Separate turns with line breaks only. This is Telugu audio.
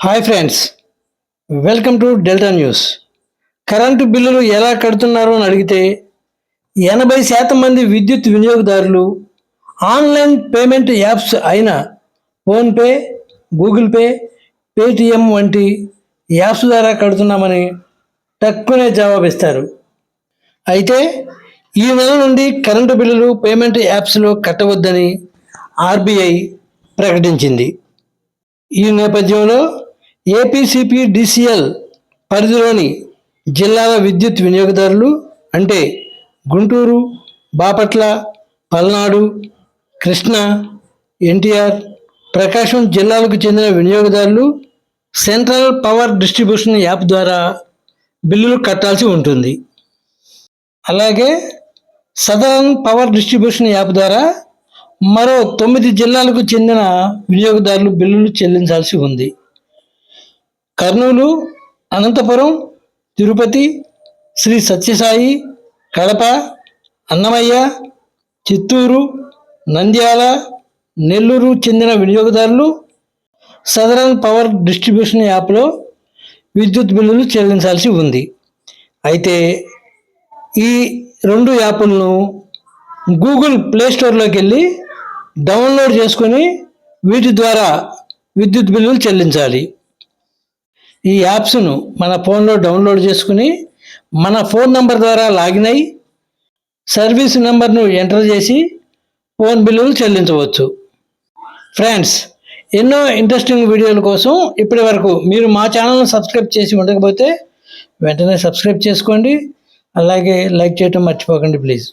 Hi friends welcome to Delta News. Current బిల్లులు ఎలా కడుతున్నారో అని అడిగితే ఎనభై శాతం మంది విద్యుత్ వినియోగదారులు ఆన్లైన్ పేమెంట్ యాప్స్ అయిన ఫోన్పే గూగుల్ పే పేటిఎం వంటి యాప్స్ ద్వారా కడుతున్నామని తక్కువనే జవాబిస్తారు. అయితే ఈ నెల నుండి కరెంటు బిల్లులు పేమెంట్ యాప్స్లో కట్టవద్దని ఆర్బీఐ ప్రకటించింది. ఈ నేపథ్యంలో ఏపీసీపీ డిసిఎల్ పరిధిలోని జిల్లాల విద్యుత్ వినియోగదారులు అంటే గుంటూరు బాపట్ల పల్నాడు కృష్ణా ఎన్టీఆర్ ప్రకాశం జిల్లాలకు చెందిన వినియోగదారులు సెంట్రల్ పవర్ డిస్ట్రిబ్యూషన్ యాప్ ద్వారా బిల్లులు కట్టాల్సి ఉంటుంది. అలాగే సదరన్ పవర్ డిస్ట్రిబ్యూషన్ యాప్ ద్వారా మరో తొమ్మిది జిల్లాలకు చెందిన వినియోగదారులు బిల్లులు చెల్లించాల్సి ఉంది. కర్నూలు అనంతపురం తిరుపతి శ్రీ సత్యసాయి కడప అన్నమయ్య చిత్తూరు నంద్యాల నెల్లూరు చెందిన వినియోగదారులు సదరన్ పవర్ డిస్ట్రిబ్యూషన్ యాప్లో విద్యుత్ బిల్లులు చెల్లించాల్సి ఉంది. అయితే ఈ రెండు యాప్లను గూగుల్ ప్లేస్టోర్లోకి వెళ్ళి డౌన్లోడ్ చేసుకొని వీటి ద్వారా విద్యుత్ బిల్లులు చెల్లించాలి. ఈ యాప్స్ను మన ఫోన్లో డౌన్లోడ్ చేసుకుని మన ఫోన్ నంబర్ ద్వారా లాగిన్ అయి సర్వీస్ నెంబర్ను ఎంటర్ చేసి ఫోన్ బిల్లులు చెల్లించవచ్చు. ఫ్రెండ్స్ ఎన్నో ఇంట్రెస్టింగ్ వీడియోల కోసం ఇప్పటి వరకు మీరు మా ఛానల్ను సబ్స్క్రైబ్ చేసి ఉండకపోతే వెంటనే సబ్స్క్రైబ్ చేసుకోండి. అలాగే లైక్ చేయటం మర్చిపోకండి ప్లీజ్.